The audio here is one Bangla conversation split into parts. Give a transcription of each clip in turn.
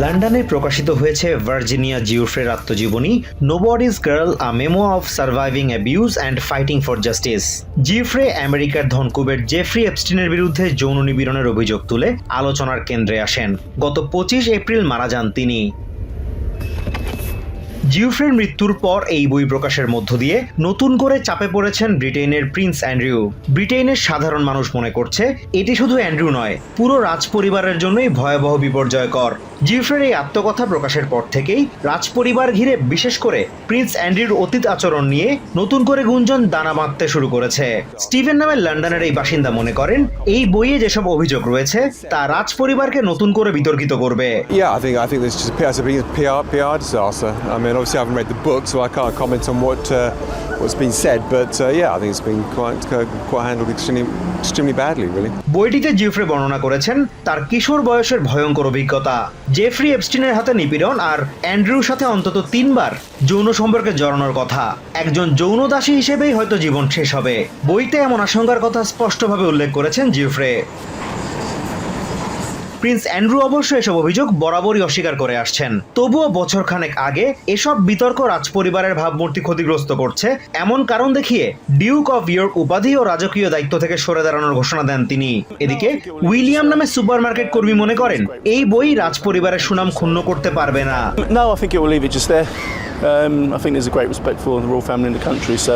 লন্ডনে প্রকাশিত হয়েছে ভার্জিনিয়া জিউফ্রের আত্মজীবনী Nobody's girl a memoir of surviving abuse and fighting for justice Giuffre আমেরিকার ধনকুবের জেফ্রি এপস্টিনের বিরুদ্ধে যৌন নিপীড়নের অভিযোগ তুলে আলোচনার কেন্দ্রে আসেন। গত পঁচিশ এপ্রিল মারা যান তিনি। জিউফ্রের মৃত্যুর পর এই বই প্রকাশের মধ্য দিয়ে নতুন করে চাপে পড়েছেন ব্রিটেনের প্রিন্স অ্যান্ড্রিউ। ব্রিটেনের সাধারণ মানুষ মনে করছে, এটি শুধু অ্যান্ড্রিউ নয়, পুরো রাজপরিবারের জন্যই ভয়াবহ বিপর্যয়কর। জিউসের এই আত্মকথা প্রকাশের পর থেকেই রাজপরিবার ঘিরে বিশেষ করে প্রিন্স অ্যান্ড্রির অতীত আচরণ নিয়ে নতুন করে গুঞ্জন দানা বাঁধতে শুরু করেছে। স্টিভেন নামের লন্ডনের এই বাসিন্দা মনে করেন এই বইয়ে যেসব অভিযোগ রয়েছে তা রাজপরিবারকে নতুন করে বিতর্কিত করবে। বইটিতে জিউফ্রে বর্ণনা করেছেন তার কিশোর বয়সের ভয়ঙ্কর অভিজ্ঞতা। জেফ্রি এপস্টিনের হাতে নিপীড়ন আর অ্যান্ড্রুর সাথে অন্তত তিনবার যৌন সম্পর্কে জড়ানোর কথা। একজন যৌন দাসী হিসেবেই হয়তো জীবন শেষ হবে। বইতে এমন আশঙ্কার কথা স্পষ্টভাবে উল্লেখ করেছেন জিফ্রে প্রিন্স অ্যান্ড্রু অবশ্য এসব অভিযোগ বরাবরই অস্বীকার করে আসছেন। তবুও বছর খানেক আগে এসব বিতর্ক রাজপরিবারের ভাবমূর্তি ক্ষতিগ্রস্ত করছে এমন কারণ দেখিয়ে ডিউক অফ ইয়র্ক উপাধি ও রাজকীয় দায়িত্ব থেকে সরে দাঁড়ানোর ঘোষণা দেন তিনি। এদিকে উইলিয়াম নামে সুপারমার্কেট কর্মী মনে করেন এই বই রাজপরিবারের সুনাম ক্ষুণ্ণ করতে পারবে না. Um, I think there's a great respect for the royal family in the country, so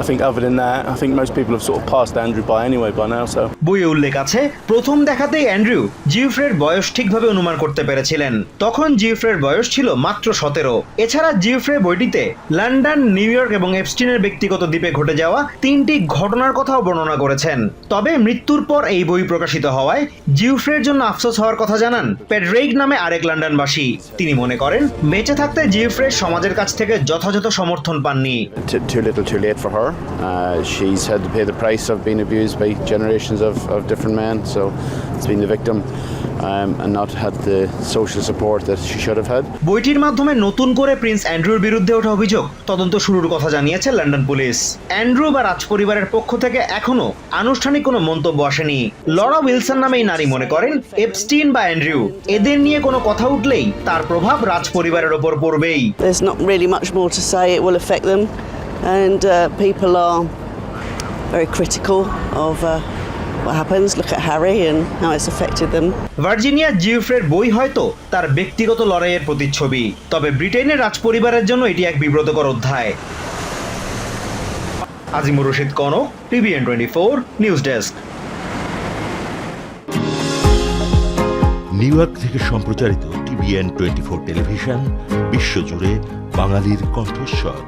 I think other than that, I think most people have sort of passed Andrew by anyway by now, so. বইয়ে উল্লেখ আছে প্রথম দেখাতেই অ্যান্ড্রু জিউফ্রের বয়স ঠিকভাবে অনুমান করতে পেরেছিলেন। তখন জিউফ্রের বয়স ছিল মাত্র সতেরো। এছাড়া জিউফ্রে বইটিতে লন্ডন নিউ ইয়র্ক এবং এপস্টিনের ব্যক্তিগত দ্বীপে ঘটে যাওয়া তিনটি ঘটনার কথাও বর্ণনা করেছেন। তবে মৃত্যুর পর এই বই প্রকাশিত হওয়ায় জিউফ্রের জন্য আফসোস হওয়ার কথা জানান পেড্রেইক নামে আরেক লন্ডনবাসী। তিনি মনে করেন বেঁচে থাকতে জিউফ্রে সমাজের কাছ থেকে যথাযথ সমর্থন পাননি। Too, too little too late for her. Uh, she's had to pay the price of being abused by generations of, of different men, so it's been the victim um, and not had the social support that she should have had. বইটির মাধ্যমে নতুন করে প্রিন্স অ্যান্ড্রুর বিরুদ্ধে ওঠা অভিযোগ তদন্ত শুরুর কথা জানিয়েছে লন্ডন পুলিশ অ্যান্ড্রু বা রাজপরিবারের পক্ষ থেকে এখনও আনুষ্ঠানিক কোনো মন্তব্য আসেনি লরা উইলসন নামে এই নারী মনে করেন এপস্টিন বা অ্যান্ড্রু এদের নিয়ে কোনো কথা উঠলেই তার প্রভাব রাজপরিবারের ওপর পড়বেই There's not really much more to say. It will affect them, and uh, people are very critical of uh, what happens. Look at Harry and how it's affected them. Virginia জিউফ্রের বই হয়তো তার ব্যক্তিগত লড়াইয়ের প্রতিচ্ছবি তবে ব্রিটেনের রাজপরিবারের জন্য এটি এক বিব্রতকর অধ্যায় Azimur Rashid Konok TVN twenty four news desk New York থেকে সম্প্রচারিত টিভিএন টোয়েন্টি ফোর টেলিভিশন বিশ্বজুড়ে বাঙালির কণ্ঠস্বর